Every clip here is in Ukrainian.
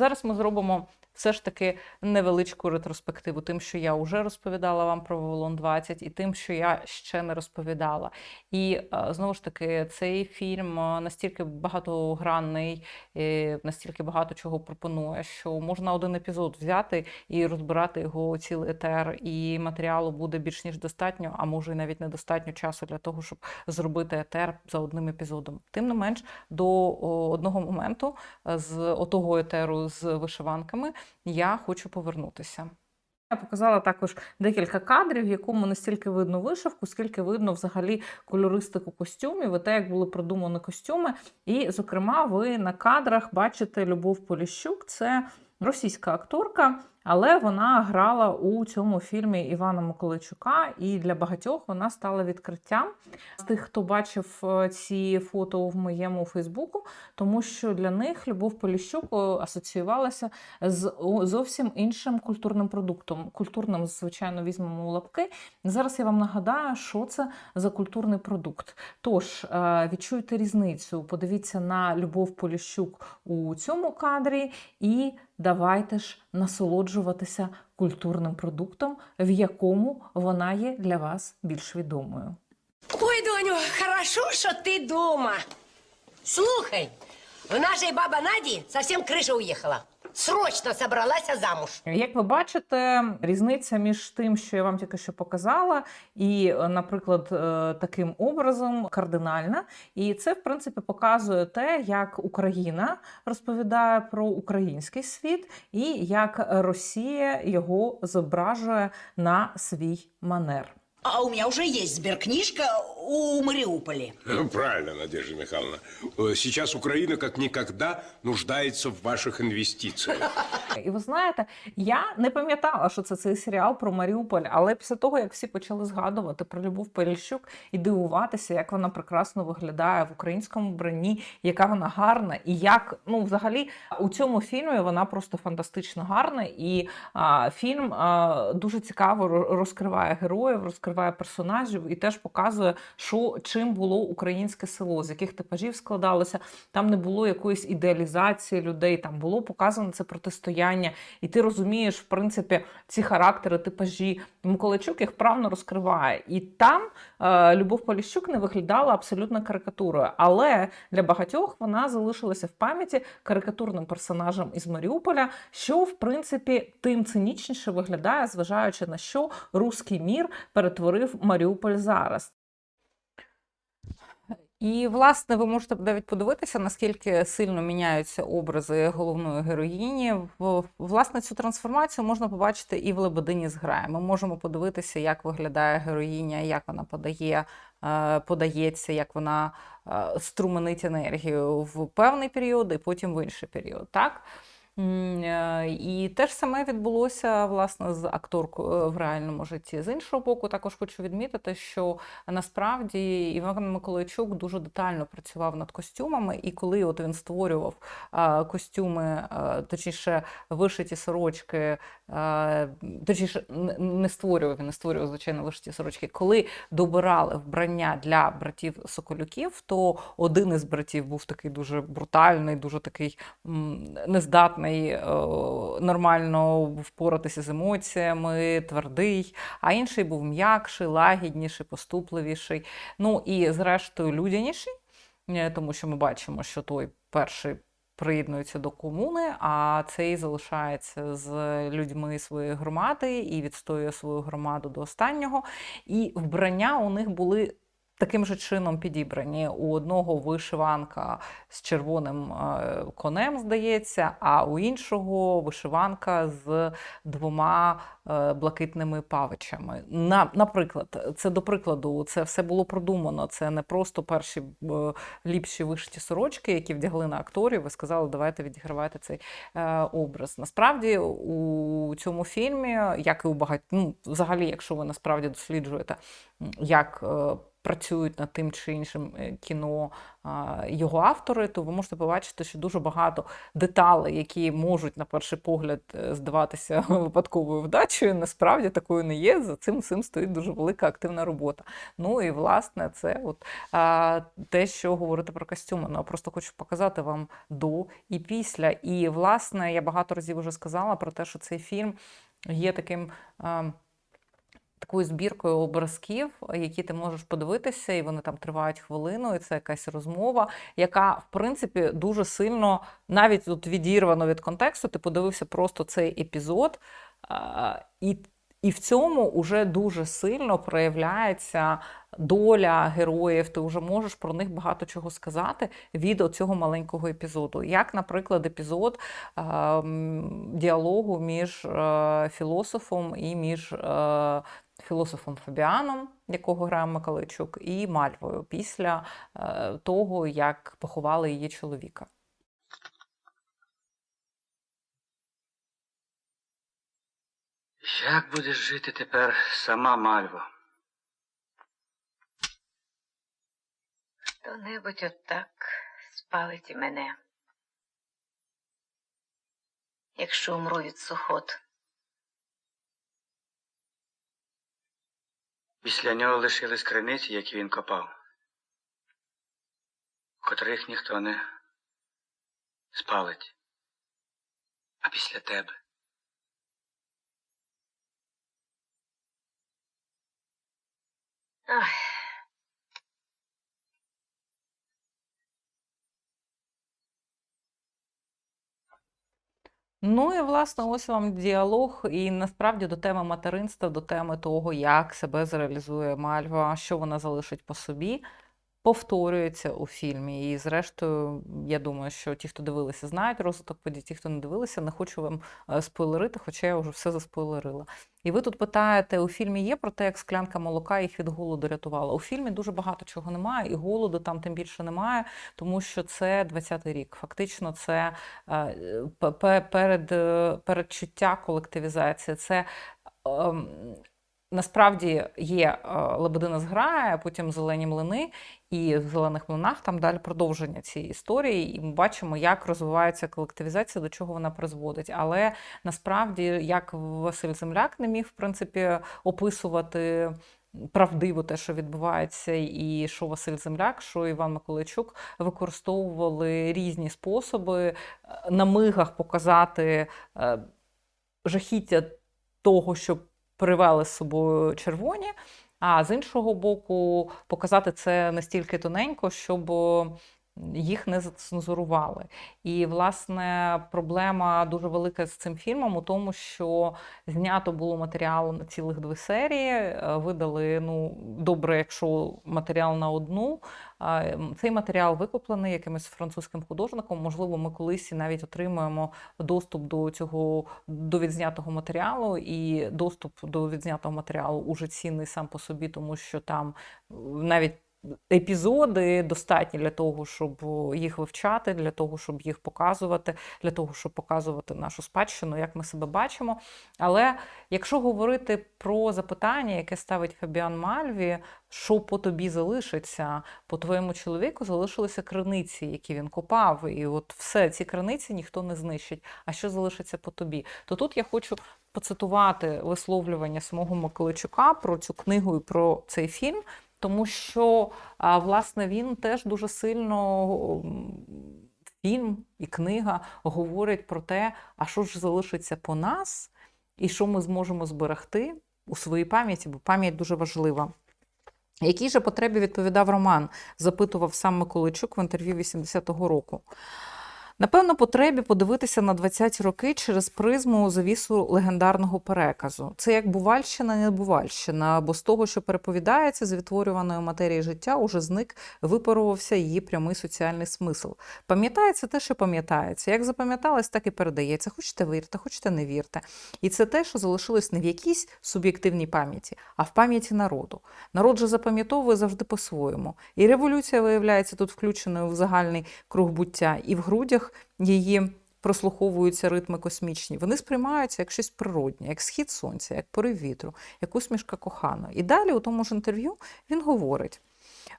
Зараз ми зробимо все ж таки невеличку ретроспективу, тим, що я вже розповідала вам про Вавилон 20, і тим, що я ще не розповідала. І е, знову ж таки, цей фільм е, настільки багатогранний, е, настільки багато чого пропонує, що можна один епізод взяти і розбирати його цілий етер, і матеріалу буде більш ніж достатньо, а може і навіть недостатньо часу для того, щоб зробити етер за одним епізодом. Тим не менш, до одного моменту з отого етеру з вишиванками я хочу повернутися. Я показала також декілька кадрів, в якому не стільки видно вишивку, скільки видно взагалі кольористику костюмів, і те, як були продумані костюми. І, зокрема, ви на кадрах бачите Любов Поліщук. Це російська акторка, але вона грала у цьому фільмі Івана Миколайчука, і для багатьох вона стала відкриттям з тих, хто бачив е, ці фото в моєму Фейсбуку, тому що для них Любов Поліщук е, асоціювалася з зовсім іншим культурним продуктом. Культурним, звичайно, візьмемо у лапки. Зараз я вам нагадаю, що це за культурний продукт. Тож е, відчуйте різницю, подивіться на Любов Поліщук у цьому кадрі, і давайте ж насолоджуватися культурним продуктом, в якому вона є для вас більш відомою. Ой, доню, хорошо, що ти дома. Слухай, в нашій баба Наді совсем крыша уехала. Срочно собралась замуж. Як ви бачите, різниця між тим, що я вам тільки що показала, і, е, наприклад, е, таким образом кардинальна. І це, в принципі, показує те, як Україна розповідає про український світ, і як Росія його зображує на свій манер. А у меня уже есть сберкнижка у Мариуполя. Правильно, Надежда Михайловна. Э, Сейчас Украина как никогда нуждается в ваших инвестициях. І ви знаєте, я не пам'ятала, що це цей серіал про Маріуполь, але після того, як всі почали згадувати про Любов Поліщук і дивуватися, як вона прекрасно виглядає в українському вбранні, яка вона гарна, і як ну, взагалі у цьому фільмі вона просто фантастично гарна. І а, фільм а, дуже цікаво розкриває героїв, розкриває персонажів і теж показує, що чим було українське село, з яких типажів складалося. Там не було якоїсь ідеалізації людей, там було показано це протистояння, і ти розумієш, в принципі, ці характери, типажі. Миколайчук їх вправно розкриває. І там е, Любов Поліщук не виглядала абсолютно карикатурою. Але для багатьох вона залишилася в пам'яті карикатурним персонажем із Маріуполя, що в принципі тим цинічніше виглядає, зважаючи на що руський мір перетворив Маріуполь зараз. І, власне, ви можете навіть подивитися, наскільки сильно міняються образи головної героїні. Власне, цю трансформацію можна побачити і в Лебедині з грає. Ми можемо подивитися, як виглядає героїня, як вона подає, е, подається, як вона е, струменить енергію в певний період і потім в інший період. Так? Е, І те ж саме відбулося власне з акторкою е, в реальному житті. З іншого боку, також хочу відмітити, що насправді Іван Миколайчук дуже детально працював над костюмами, і коли от він створював е, костюми, точніше, вишиті сорочки, точніше, не створював, він не створював, звичайно, вишиті сорочки. Коли добирали вбрання для братів Соколюків, то один із братів був такий дуже брутальний, дуже такий нездатний е, нормально впоратися з емоціями, твердий, а інший був м'якший, лагідніший, поступливіший. Ну і зрештою людяніший, е, тому що ми бачимо, що той перший. Приєднується до комуни, а цей залишається з людьми своєї громади і відстоює свою громаду до останнього. І вбрання у них були таким же чином підібрані. У одного вишиванка з червоним е, конем, здається, а у іншого вишиванка з двома е, блакитними павичами. На, наприклад, це до прикладу, це все було продумано. Це не просто перші е, ліпші вишиті сорочки, які вдягли на акторів і сказали, давайте відігравайте цей образ. Насправді у цьому фільмі, як і у багать... ну, взагалі, якщо ви насправді досліджуєте, як працюють над тим чи іншим е, кіно його автори, то ви можете побачити, що дуже багато деталей, які можуть на перший погляд е, здаватися випадковою вдачею, насправді такою не є. За цим всім стоїть дуже велика активна робота. Ну і власне це от те, що говорити про костюми. Ну, я просто хочу показати вам до і після. І власне я багато разів вже сказала про те, що цей фільм є таким. А, Такою збіркою образків, які ти можеш подивитися, і вони там тривають хвилину, і це якась розмова, яка, в принципі, дуже сильно, навіть от відірвано від контексту, ти подивився просто цей епізод, і, і в цьому вже дуже сильно проявляється доля героїв. Ти вже можеш про них багато чого сказати від цього маленького епізоду. Як, наприклад, епізод е, діалогу між е, філософом і між е, філософом Фабіаном, якого грає Миколайчук, і Мальвою після е, того, як поховали її чоловіка. Як будеш жити тепер сама Мальво? Хто-небудь отак спалить і мене. Якщо умру від сухот. Після нього лишились криниці, які він копав, котрих ніхто не спалить. А після тебе. Ах, Ну і власне, ось вам діалог, і насправді до теми материнства, до теми того, як себе зреалізує Мальва, що вона залишить по собі, повторюється у фільмі. І зрештою, я думаю, що ті, хто дивилися, знають розвиток подій, ті, хто не дивилися, не хочу вам е, спойлерити, хоча я вже все заспойлерила. І ви тут питаєте, у фільмі є про те, як склянка молока їх від голоду рятувала. У фільмі дуже багато чого немає, і голоду там тим більше немає, тому що це 20-й рік. Фактично, це е, перед, е, передчуття колективізації. Це ем, насправді є е, Лебедина зграє, а потім зелені млини, і в зелених млинах там далі продовження цієї історії, і ми бачимо, як розвивається колективізація, до чого вона призводить. Але насправді, як Василь Земляк не міг в принципі описувати. Правдиво те, що відбувається, і що Василь Земляк, що Іван Миколайчук використовували різні способи е, на мигах показати е, жахіття того, що привели з собою червоні, а з іншого боку, показати це настільки тоненько, щоб їх не зацензурували. І, власне, проблема дуже велика з цим фільмом у тому, що знято було матеріалу на цілих дві серії. е, Видали ну добре, якщо матеріал на одну. Цей матеріал викуплений якимось французьким художником. Можливо, ми колись навіть отримаємо доступ до цього до відзнятого матеріалу, і доступ до відзнятого матеріалу уже цінний сам по собі, тому що там е, навіть. Епізоди достатні для того, щоб їх вивчати, для того, щоб їх показувати, для того, щоб показувати нашу спадщину, як ми себе бачимо. Але якщо говорити про запитання, яке ставить Фабіан Мальві, що по тобі залишиться, по твоєму чоловіку залишилися криниці, які він копав, і от все ці криниці ніхто не знищить. А що залишиться по тобі? То тут я хочу поцитувати висловлювання самого Миколайчука про цю книгу і про цей фільм. Тому що, власне, він теж дуже сильно фільм і книга говорять про те, а що ж залишиться по нас, і що ми зможемо зберегти у своїй пам'яті, бо пам'ять дуже важлива. Якій же потребі відповідав Роман? запитував сам Миколайчук в інтерв'ю 80-го року. Напевно, потребі подивитися на 20-ті роки через призму завісу легендарного переказу. Це як Бувальщина, не Бувальщина, бо з того, що переповідається з відтворюваної матерії життя, уже зник, випарувався її прямий соціальний смисл. Пам'ятається те, що пам'ятається. Як запам'яталось, так і передається. Хочете вірте, хочете не вірте. І це те, що залишилось не в якійсь суб'єктивній пам'яті, а в пам'яті народу. Народ же запам'ятовує завжди по-своєму. І революція виявляється тут включеною в загальний круг буття, і в грудях її прослуховуються ритми космічні. Вони сприймаються як щось природнє, як схід сонця, як порив вітру, як усмішка кохана. І далі у тому ж інтерв'ю він говорить.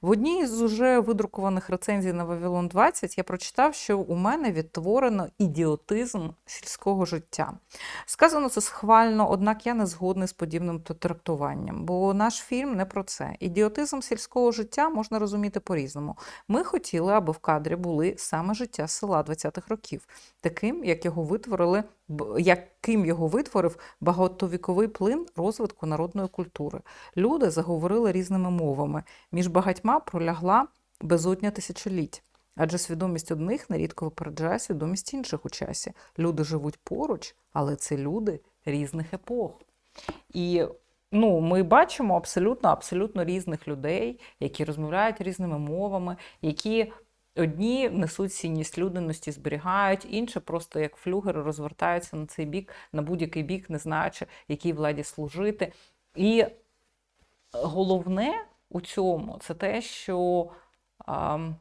В одній з уже видрукованих рецензій на Вавилон 20 я прочитав, що у мене відтворено ідіотизм сільського життя. Сказано це схвально, однак я не згодний з подібним трактуванням, бо наш фільм не про це. Ідіотизм сільського життя можна розуміти по-різному. Ми хотіли, аби в кадрі були саме життя села 20-х років, таким, як його витворили, яким його витворив багатовіковий плин розвитку народної культури. Люди заговорили різними мовами. Між багатьма пролягла безодня тисячоліть. Адже свідомість одних нерідко випереджає свідомість інших у часі. Люди живуть поруч, але це люди різних епох. І ну, ми бачимо абсолютно, абсолютно різних людей, які розмовляють різними мовами, які одні несуть цінність людяності, зберігають, інші просто як флюгери розвертаються на цей бік, на будь-який бік, не знаючи, якій владі служити. І головне у цьому це те, що ам,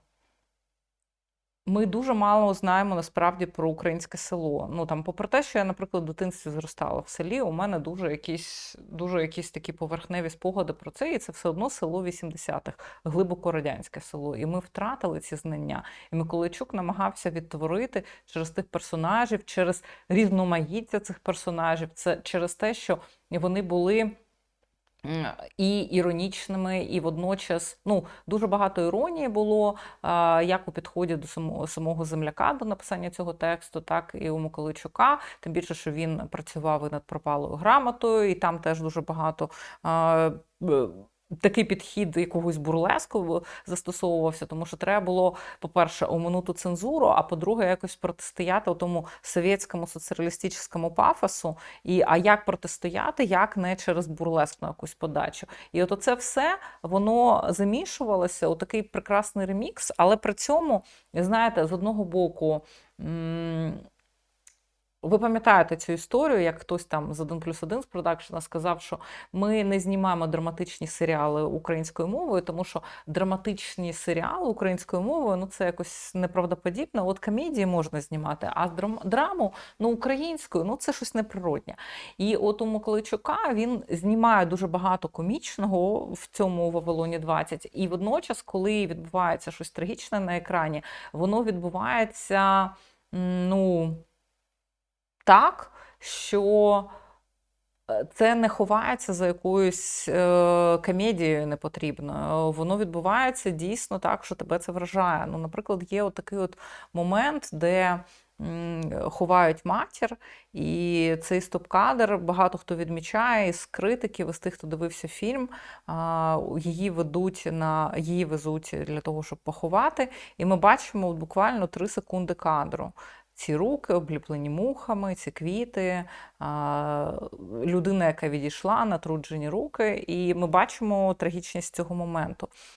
ми дуже мало знаємо насправді про українське село. Ну там, попри те, що я, наприклад, в дитинстві зростала в селі, у мене дуже якісь, дуже якісь такі поверхневі спогади про це, і це все одно село 80-х, глибоко радянське село. І ми втратили ці знання. І Миколайчук намагався відтворити через тих персонажів, через різноманіття цих персонажів, це через те, що вони були. І іронічними, і водночас ну, дуже багато іронії було як у підході до самого, самого земляка до написання цього тексту, так і у Миколичука. Тим більше, що він працював і над пропалою грамотою, і там теж дуже багато. Такий підхід якогось бурлеску застосовувався, тому що треба було, по-перше, оминути цензуру, а по-друге, якось протистояти тому совєтському соціалістичному пафосу. І а як протистояти, як не через бурлеск якусь подачу. І от оце все воно замішувалося у такий прекрасний ремікс, але при цьому, знаєте, з одного боку. Ви пам'ятаєте цю історію, як хтось там з 1 плюс 1 з продакшена сказав, що ми не знімаємо драматичні серіали українською мовою, тому що драматичні серіали українською мовою ну це якось неправдоподібно. От комедії можна знімати, а драм- драму ну, українською ну це щось неприроднє. І от у Миколайчука він знімає дуже багато комічного в цьому Вавилоні 20. І водночас, коли відбувається щось трагічне на екрані, воно відбувається. ну так, що е, це не ховається за якоюсь е, комедією непотрібною. Воно відбувається дійсно так, що тебе це вражає. Ну, наприклад, є от такий от момент, де ховають матір, і цей стоп-кадр багато хто відмічає із критиків, із тих, хто дивився фільм. Її ведуть на її везуть для того, щоб поховати. І ми бачимо буквально 3 секунди кадру. Ці руки обліплені мухами, ці квіти, людина, яка відійшла, натруджені руки, і ми бачимо трагічність цього моменту.